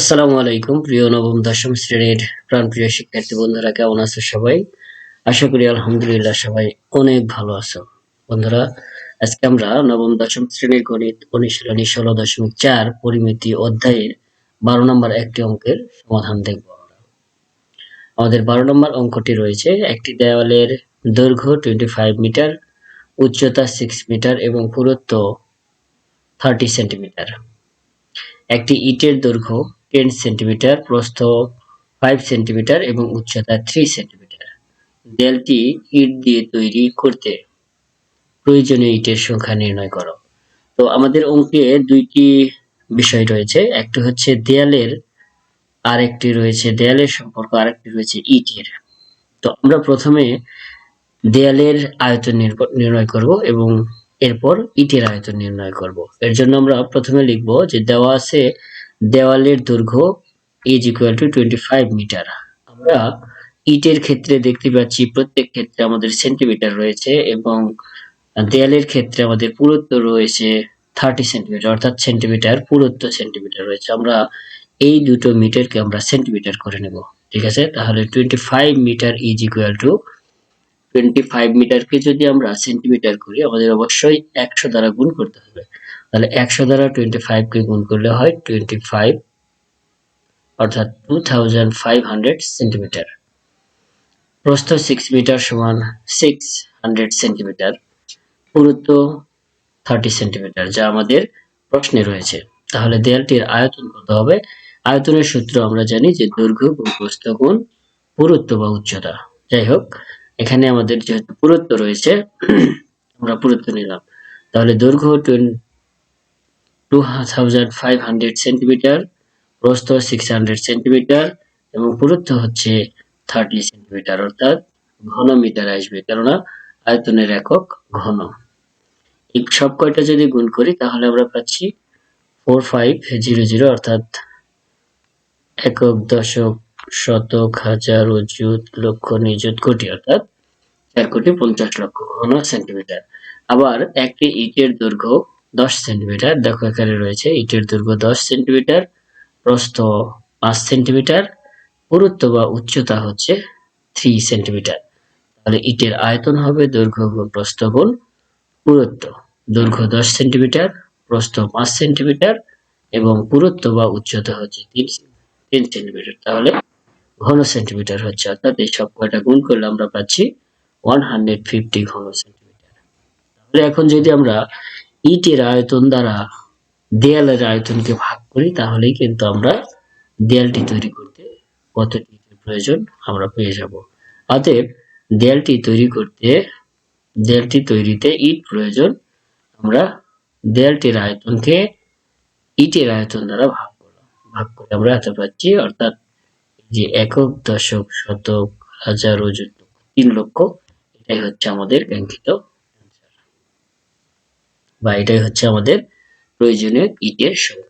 আসসালামু আলাইকুম, প্রিয় নবম, দশম শ্রেণির প্রাণপ্রিয় শিক্ষার্থী বন্ধুরা, কেমন আছো সবাই? আশা করি আলহামদুলিল্লাহ সবাই অনেক ভালো আছো। বন্ধুরা, আজকে আমরা নবম, দশম শ্রেণির গণিত অনুশীলনী ষোলো দশমিক চার পরিমিতি অধ্যায়ের বারো নম্বর একটি অঙ্কের সমাধান দেখব আমাদের বারো নম্বর অঙ্কটি রয়েছে, একটি দেওয়ালের দৈর্ঘ্য টোয়েন্টি ফাইভ মিটার, উচ্চতা সিক্স মিটার এবং পুরুত্ব থার্টি সেন্টিমিটার একটি ইটের দৈর্ঘ্য টেন সেন্টিমিটার প্রস্থ ফাইভ সেন্টিমিটার এবং উচ্চতা থ্রি সেন্টিমিটার দেয়ালটি ইট দিয়ে তৈরি করতে প্রয়োজনীয় ইটের সংখ্যা নির্ণয় করো। তো আমাদের অঙ্কে দুইটি বিষয় রয়েছে, একটি হচ্ছে দেয়ালের, আরেকটি রয়েছে দেয়ালের সম্পর্ক, আরেকটি রয়েছে ইটের তো আমরা প্রথমে দেয়ালের আয়তন নির্ণয় করব এবং এরপর ইটের আয়তন নির্ণয় করব। এর জন্য আমরা প্রথমে লিখব যে দেওয়া আছে দেওয়ালের দৈর্ঘ্য is equal to twenty five metre আমরা ইটের ক্ষেত্রে দেখতে পাচ্ছি প্রত্যেক ক্ষেত্রে আমাদের সেন্টিমিটার রয়েছে এবং দেয়ালের ক্ষেত্রে আমাদের পুরুত্ব রয়েছে থার্টি সেন্টিমিটার অর্থাৎ সেন্টিমিটার পুরুত্ব সেন্টিমিটার রয়েছে। আমরা এই দুটো মিটারকে আমরা সেন্টিমিটার করে নেব। ঠিক আছে? তাহলে twenty five metre is equal to twenty five মিটারকে যদি আমরা সেন্টিমিটার করি, আমাদের অবশ্যই একশো দ্বারা গুণ করতে হবে। তাহলে একশো দ্বারা টোয়েন্টি ফাইভকে গুণ করলে হয় টোয়েন্টি ফাইভ অর্থাৎ two thousand five hundred centimetre প্রস্থ সিক্স মিটার সমান সিক্স হান্ড্রেড সেন্টিমিটার পুরুত্ব থার্টি সেন্টিমিটার যা আমাদের প্রশ্নে রয়েছে। তাহলে দেয়ালটির আয়তন কত হবে? আয়তনের সূত্র আমরা জানি যে দৈর্ঘ্য গুণ প্রস্থ গুণ পুরুত্ব বা উচ্চতা। যাই হোক, এখানে আমাদের যেহেতু পুরুত্ব রয়েছে, আমরা পুরুত্ব নিলাম। তাহলে দৈর্ঘ্য two thousand five hundred centimetre প্রস্থ সিক্স হান্ড্রেড সেন্টিমিটার এবং পুরুত্ব হচ্ছে থার্টি সেন্টিমিটার অর্থাৎ ঘন মিটার আসবে। কেননা আয়তনের একক ঘন। এই সব কয়টা যদি গুণ করি, তাহলে আমরা পাচ্ছি ফোর ফাইভ জিরো জিরো অর্থাৎ একক দশক শতক হাজার অযুত লক্ষ নিযুত কোটি, অর্থাৎ চার কোটি পঞ্চাশ লক্ষ ঘন সেন্টিমিটার আবার একটি ইটের দৈর্ঘ্য দশ সেন্টিমিটার। দেখো এখানে রয়েছে ইটের দৈর্ঘ্য দশ সেন্টিমিটার, প্রস্থ পাঁচ সেন্টিমিটার, পুরুত্ব বা উচ্চতা হচ্ছে থ্রি সেন্টিমিটার। তাহলে ইটের আয়তন হবে দৈর্ঘ্য গুণ প্রস্থ গুণ পুরুত্ব। দৈর্ঘ্য দশ সেন্টিমিটার, প্রস্থ পাঁচ সেন্টিমিটার এবং পুরুত্ব বা উচ্চতা হচ্ছে তিন তিন সেন্টিমিটার। তাহলে ঘন সেন্টিমিটার হচ্ছে। অর্থাৎ এই সব কয়টা গুণ করলে আমরা পাচ্ছি ওয়ান হান্ড্রেড ফিফটি ঘন সেন্টিমিটার। তাহলে এখন যদি আমরা ইটের আয়তন দ্বারা দেয়ালের আয়তনকে ভাগ করি, তাহলেই কিন্তু আমরা দেয়ালটি তৈরি করতে কতটি ইটের প্রয়োজন আমরা পেয়ে যাব অতএব দেয়ালটি তৈরি করতে, দেয়ালটি তৈরিতে ইট প্রয়োজন, আমরা দেয়ালটির আয়তনকে ইটের আয়তন দ্বারা ভাগ করলাম ভাগ করে আমরা এত পাচ্ছি, অর্থাৎ যে একক, দশক, শতক, হাজার অযুত তিন লক্ষ, এটাই হচ্ছে আমাদের answer। বা এটাই হচ্ছে আমাদের প্রয়োজনীয় ইটের সংখ্যা।